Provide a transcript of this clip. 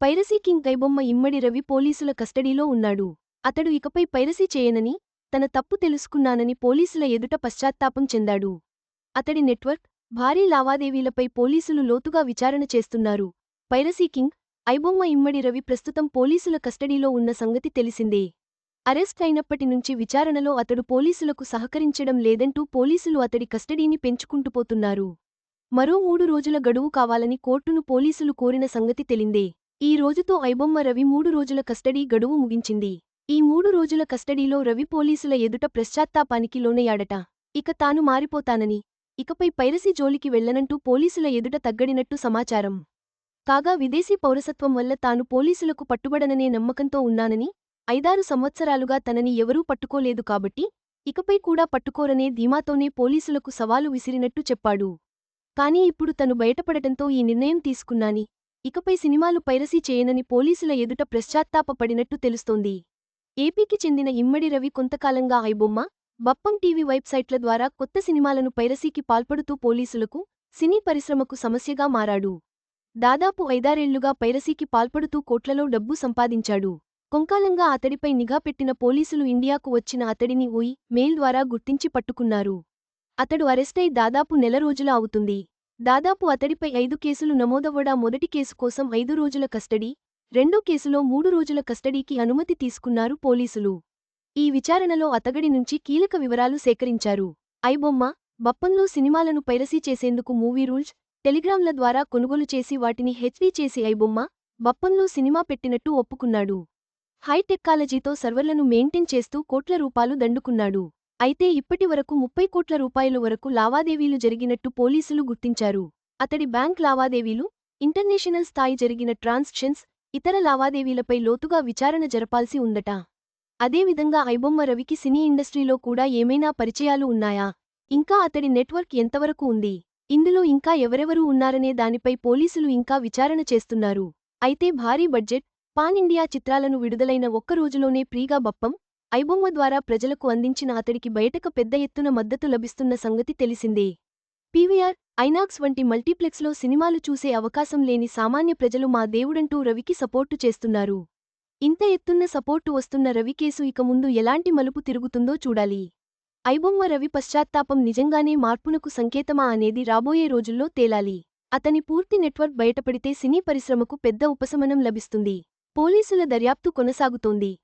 Piracy king కైబొమ్మ Immadi Ravi పోలీసుల కస్టడీలో ఉన్నాడు. అతడు ఇకపై పైరసీ చేయనని తన తప్పు తెలుసుకున్నానని పోలీసుల ఎదుట పశ్చాత్తాపం చెందాడు. అతడి నెట్వర్క్ భారీ లావాదేవీలపై పోలీసులు లోతుగా విచారణ చేస్తున్నారు. పైరసీ కింగ్ ఐబొమ్మ ఇమ్మడి రవి ప్రస్తుతం పోలీసుల కస్టడీలో ఉన్న సంగతి తెలిసిందే. అరెస్ట్ అయినప్పటి నుంచి విచారణలో అతడు పోలీసులకు సహకరించడం లేదంటూ పోలీసులు అతడి కస్టడీని పెంచుకుంటూ పోతున్నారు. మరో మూడు రోజుల గడువు కావాలని కోర్టును పోలీసులు కోరిన సంగతి తెలిందే. ఈ రోజుతో ఐబొమ్మ రవి మూడు రోజుల కస్టడీ గడువు ముగించింది. ఈ మూడు రోజుల కస్టడీలో రవి పోలీసుల ఎదుట పశ్చాత్తాపానికి లోనయ్యాడట. ఇక తాను మారిపోతానని. ఇకపై పైరసీ జోలికి వెళ్ళనంటూ పోలీసుల ఎదుట తగ్గడినట్టు సమాచారం. కాగా విదేశీ పౌరసత్వం వల్ల తాను పోలీసులకు పట్టుబడననే నమ్మకంతో ఉన్నానని ఐదారు సంవత్సరాలుగా తనని ఎవరూ పట్టుకోలేదు కాబట్టి ఇకపై కూడా పట్టుకోరనే ధీమాతోనే పోలీసులకు సవాలు విసిరినట్టు చెప్పాడు. కాని ఇప్పుడు తను బయటపడటంతో ఈ నిర్ణయం తీసుకున్నాని. ఇకపై సినిమాలు పైరసీ చేయనని పోలీసుల ఎదుట పశ్చాత్తాపపడినట్టు తెలుస్తోంది. ఏపీకి చెందిన ఇమ్మడి రవి కొంతకాలంగా ఐబొమ్మ బప్పం టీవీ వెబ్సైట్ల ద్వారా కొత్త సినిమాలను పైరసీకి పాల్పడుతూ పోలీసులకు సినీ పరిశ్రమకు సమస్యగా మారాడు. దాదాపు ఐదారేళ్ళుగా పైరసీకి పాల్పడుతూ కోట్లలో డబ్బు సంపాదించాడు. కొంకాలంగా అతడిపై నిఘా పెట్టిన పోలీసులు ఇండియాకు వచ్చిన అతడిని ఓయి మెయిల్ ద్వారా గుర్తించి పట్టుకున్నారు. అతడు అరెస్టై దాదాపు నెల రోజుల అవుతుంది. దాదాపు అతడిపై ఐదు కేసులు నమోదవ్వడా మొదటి కేసు కోసం ఐదు రోజుల కస్టడీ రెండో కేసులో మూడు రోజుల కస్టడీకి అనుమతి తీసుకున్నారు పోలీసులు. ఈ విచారణలో అతగడి నుంచి కీలక వివరాలు సేకరించారు. ఐబొమ్మ బప్పంలో సినిమాలను పైరసీ చేసేందుకు మూవీ రూల్స్ టెలిగ్రామ్ల ద్వారా కొనుగోలు చేసి వాటిని హెచ్డీ చేసి ఐబొమ్మ బప్పంలో సినిమా పెట్టినట్టు ఒప్పుకున్నాడు. హైటెక్కాలజీతో సర్వర్లను మెయింటైన్ చేస్తూ కోట్ల రూపాలు దండుకున్నాడు. అయితే ఇప్పటి వరకు ముప్పై కోట్ల రూపాయల వరకు లావాదేవీలు జరిగినట్టు పోలీసులు గుర్తించారు. అతడి బ్యాంక్ లావాదేవీలు ఇంటర్నేషనల్ స్థాయి జరిగిన ట్రాన్సాక్షన్స్ ఇతర లావాదేవీలపై లోతుగా విచారణ జరపాల్సి ఉందట. అదేవిధంగా ఐబొమ్మ రవికి సినీ ఇండస్ట్రీలో కూడా ఏమైనా పరిచయాలు ఉన్నాయా? ఇంకా అతడి నెట్వర్క్ ఎంతవరకు ఉంది? ఇందులో ఇంకా ఎవరెవరు ఉన్నారనే దానిపై పోలీసులు ఇంకా విచారణ చేస్తున్నారు. అయితే భారీ బడ్జెట్ పాన్ ఇండియా చిత్రాలను విడుదలైన ఒక్క రోజులోనే ప్రీగా బప్పం ఐబొమ్మ ద్వారా ప్రజలకు అందించిన అతడికి బయటకు పెద్ద ఎత్తున మద్దతు లభిస్తున్న సంగతి తెలిసిందే. పీవీఆర్ ఐనాక్స్ వంటి మల్టీప్లెక్స్లో సినిమాలు చూసే అవకాశం లేని సామాన్య ప్రజలు మా దేవుడంటూ రవికి సపోర్టు చేస్తున్నారు. ఇంత ఎత్తున్న సపోర్టు వస్తున్న రవి కేసు ఇక ముందు ఎలాంటి మలుపు తిరుగుతుందో చూడాలి. ఐబొమ్మ రవి పశ్చాత్తాపం నిజంగానే మార్పునకు సంకేతమా అనేది రాబోయే రోజుల్లో తేలాలి. అతని పూర్తి నెట్వర్క్ బయటపడితే సినీ పరిశ్రమకు పెద్ద ఉపశమనం లభిస్తుంది. పోలీసుల దర్యాప్తు కొనసాగుతోంది.